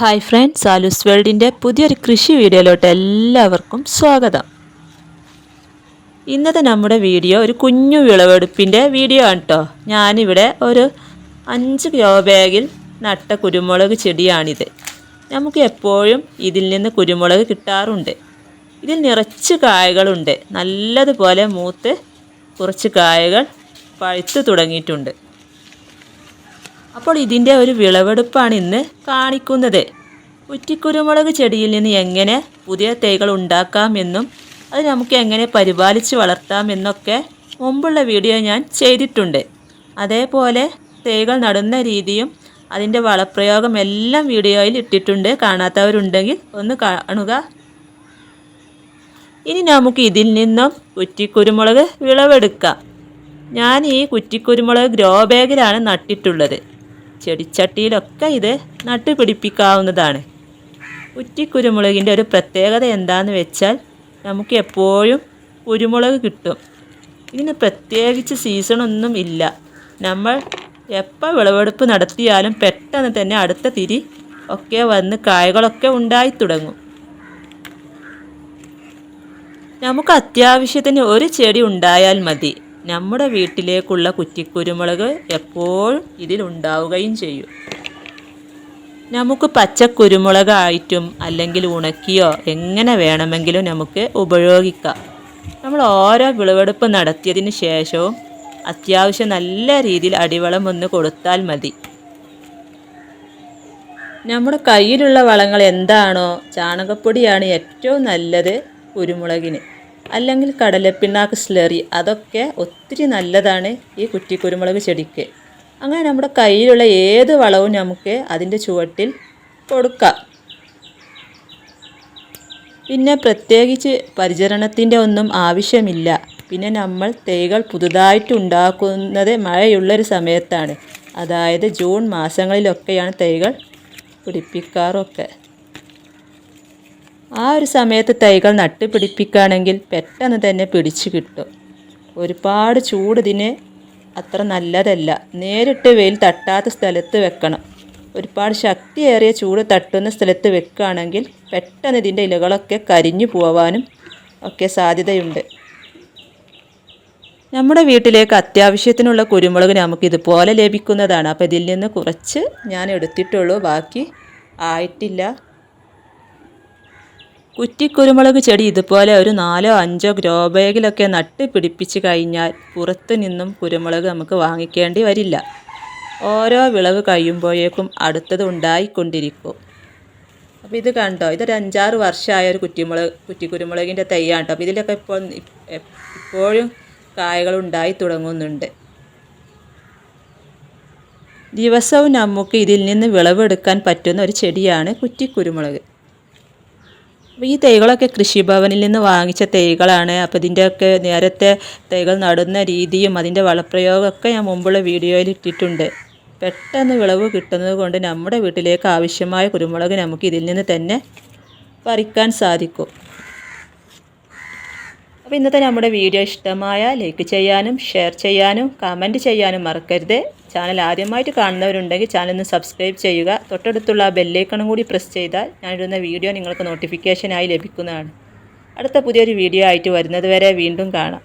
Hi friends ആലൂസ് വേൾഡിന്റെ പുതിയൊരു കൃഷി വീഡിയോയിലോട്ട് എല്ലാവർക്കും സ്വാഗതം. ഇന്നത്തെ നമ്മുടെ വീഡിയോ ഒരു കുഞ്ഞു വിളവെടുപ്പിന്റെ വീഡിയോ ആണ് കേട്ടോ ഞാനിവിടെ ഒരു അഞ്ച് കിലോ ബാഗിൽ നട്ട കുരുമുളക് ചെടിയാണിത്. നമുക്ക് എപ്പോഴും ഇതിൽ നിന്ന് കുരുമുളക് കിട്ടാറുണ്ട്. ഇതിൽ നിറച്ച് കായകളുണ്ട്. നല്ലതുപോലെ മൂത്ത് കുറച്ച് കായകൾ പഴുത്തു തുടങ്ങിയിട്ടുണ്ട്. അപ്പോൾ ഇതിന്റെ ഒരു വിളവെടുപ്പാണ് ഇന്ന് കാണിക്കുന്നത്. കുറ്റിക്കുരുമുളക് ചെടിയിൽ നിന്ന് എങ്ങനെ പുതിയ തൈകൾ ഉണ്ടാക്കാമെന്നും അത് നമുക്ക് എങ്ങനെ പരിപാലിച്ച് വളർത്താമെന്നൊക്കെ മുമ്പുള്ള വീഡിയോ ഞാൻ ചെയ്തിട്ടുണ്ട്. അതേപോലെ തൈകൾ നടുന്ന രീതിയും അതിന്റെ വളപ്രയോഗം എല്ലാം വീഡിയോയിൽ ഇട്ടിട്ടുണ്ട്. കാണാത്തവരുണ്ടെങ്കിൽ ഒന്ന് കാണുക. ഇനി നമുക്ക് ഇതിൽ നിന്നും കുറ്റിക്കുരുമുളക് വിളവെടുക്കാം. ഞാൻ ഈ കുറ്റിക്കുരുമുളക് ഗ്രോ ബാഗിലാണ് നട്ടിട്ടുള്ളത്. ചെടിച്ചട്ടിയിലൊക്കെ ഇത് നട്ടുപിടിപ്പിക്കാവുന്നതാണ്. ഉറ്റിക്കുരുമുളകിന്റെ ഒരു പ്രത്യേകത എന്താണെന്ന് വെച്ചാൽ നമുക്ക് എപ്പോഴും കുരുമുളക് കിട്ടും. ഇതിന് പ്രത്യേകിച്ച് സീസണൊന്നും ഇല്ല. നമ്മൾ എപ്പോൾ വിളവെടുപ്പ് നടത്തിയാലും പെട്ടെന്ന് തന്നെ അടുത്ത തിരി ഒക്കെ വന്ന് കായകളൊക്കെ ഉണ്ടായി തുടങ്ങും. നമുക്ക് അത്യാവശ്യത്തിന് ഒരു ചെടി ഉണ്ടായാൽ മതി. നമ്മുടെ വീട്ടിലേക്കുള്ള കുറ്റിക്കുരുമുളക് എപ്പോഴും ഇതിലുണ്ടാവുകയും ചെയ്യും. നമുക്ക് പച്ചക്കുരുമുളകായിട്ടും അല്ലെങ്കിൽ ഉണക്കിയോ എങ്ങനെ വേണമെങ്കിലും നമുക്ക് ഉപയോഗിക്കാം. നമ്മൾ ഓരോ വിളവെടുപ്പ് നടത്തിയതിന് ശേഷവും അത്യാവശ്യം നല്ല രീതിയിൽ അടിവളം ഒന്ന് കൊടുത്താൽ മതി. നമ്മുടെ കയ്യിലുള്ള വളങ്ങൾ എന്താണോ ചാണകപ്പൊടിയാണ് ഏറ്റവും നല്ലത് കുരുമുളകിന്. അല്ലെങ്കിൽ കടലപ്പിണ്ണാക്ക് സ്ലറി അതൊക്കെ ഒത്തിരി നല്ലതാണ് ഈ കുറ്റി കുറ്റിക്കുരുമുളക് ചെടിക്ക്. അങ്ങനെ നമ്മുടെ കയ്യിലുള്ള ഏത് വളവും നമുക്ക് അതിന്റെ ചുവട്ടിൽ കൊടുക്കാം. പിന്നെ പ്രത്യേകിച്ച് പരിചരണത്തിന്റെ ഒന്നും ആവശ്യമില്ല. പിന്നെ നമ്മൾ തൈകൾ പുതുതായിട്ട് ഉണ്ടാക്കുന്നത് മഴയുള്ളൊരു സമയത്താണ്. അതായത് ജൂൺ മാസങ്ങളിലൊക്കെയാണ് തൈകൾ പിടിപ്പിക്കാറൊക്കെ. ആ ഒരു സമയത്ത് തൈകൾ നട്ട് പിടിപ്പിക്കുകയാണെങ്കിൽ പെട്ടെന്ന് തന്നെ പിടിച്ചു കിട്ടും. ഒരുപാട് ചൂട് ഇതിന് അത്ര നല്ലതല്ല. നേരിട്ട് വെയിൽ തട്ടാത്ത സ്ഥലത്ത് വെക്കണം. ഒരുപാട് ശക്തിയേറിയ ചൂട് തട്ടുന്ന സ്ഥലത്ത് വെക്കുകയാണെങ്കിൽ പെട്ടെന്ന് ഇതിന്റെ ഇലകളൊക്കെ കരിഞ്ഞു പോവാനും ഒക്കെ സാധ്യതയുണ്ട്. നമ്മുടെ വീട്ടിലേക്ക് അത്യാവശ്യത്തിനുള്ള കുരുമുളക് നമുക്ക് ഇതുപോലെ ലഭിക്കുന്നതാണ്. അപ്പോൾ ഇതിൽ നിന്ന് കുറച്ച് ഞാൻ എടുത്തിട്ടുള്ളൂ. ബാക്കി ആയിട്ടില്ല. കുറ്റിക്കുരുമുളക് ചെടി ഇതുപോലെ ഒരു നാലോ അഞ്ചോ ഗ്രോ ബാഗിലൊക്കെ നട്ട് പിടിപ്പിച്ച് കഴിഞ്ഞാൽ പുറത്തു നിന്നും കുരുമുളക് നമുക്ക് വാങ്ങിക്കേണ്ടി വരില്ല. ഓരോ വിളവ് കഴിയുമ്പോഴേക്കും അടുത്തത് ഉണ്ടായിക്കൊണ്ടിരിക്കും. അപ്പോൾ ഇത് കണ്ടോ? ഇതൊരു അഞ്ചാറ് വർഷമായ ഒരു കുറ്റിമുളക് കുറ്റിക്കുരുമുളകിന്റെ തൈയാണ് കേട്ടോ അപ്പോൾ ഇതിലൊക്കെ ഇപ്പോൾ ഇപ്പോഴും കായകൾ ഉണ്ടായി തുടങ്ങുന്നുണ്ട്. ദിവസവും നമുക്ക് ഇതിൽ നിന്ന് വിളവെടുക്കാൻ പറ്റുന്ന ഒരു ചെടിയാണ് കുറ്റിക്കുരുമുളക്. ഈ തൈകളൊക്കെ കൃഷിഭവനിൽ നിന്ന് വാങ്ങിച്ച തൈകളാണ്. അപ്പോൾ ഇതിന്റെയൊക്കെ നേരത്തെ തൈകൾ നടുന്ന രീതിയും അതിന്റെ വളപ്രയോഗമൊക്കെ ഞാൻ മുമ്പുള്ള വീഡിയോയിൽ ഇട്ടിട്ടുണ്ട്. പെട്ടെന്ന് വിളവ് കിട്ടുന്നത് കൊണ്ട് നമ്മുടെ വീട്ടിലേക്ക് ആവശ്യമായ കുരുമുളക് നമുക്ക് ഇതിൽ നിന്ന് തന്നെ പറിക്കാൻ സാധിക്കും. അപ്പോൾ ഇന്നത്തെ നമ്മുടെ വീഡിയോ ഇഷ്ടമായ ലൈക്ക് ചെയ്യാനും ഷെയർ ചെയ്യാനും കമന്റ് ചെയ്യാനും മറക്കരുത്. ചാനൽ ആദ്യമായിട്ട് കാണുന്നവരുണ്ടെങ്കിൽ ചാനൽ ഒന്ന് സബ്സ്ക്രൈബ് ചെയ്യുക. തൊട്ടടുത്തുള്ള ആ ബെല്ലൈക്കണും കൂടി പ്രസ് ചെയ്താൽ ഞാനിടുന്ന വീഡിയോ നിങ്ങൾക്ക് നോട്ടിഫിക്കേഷനായി ലഭിക്കുന്നതാണ്. അടുത്ത പുതിയൊരു വീഡിയോ ആയിട്ട് വരുന്നത് വരെ വീണ്ടും കാണാം.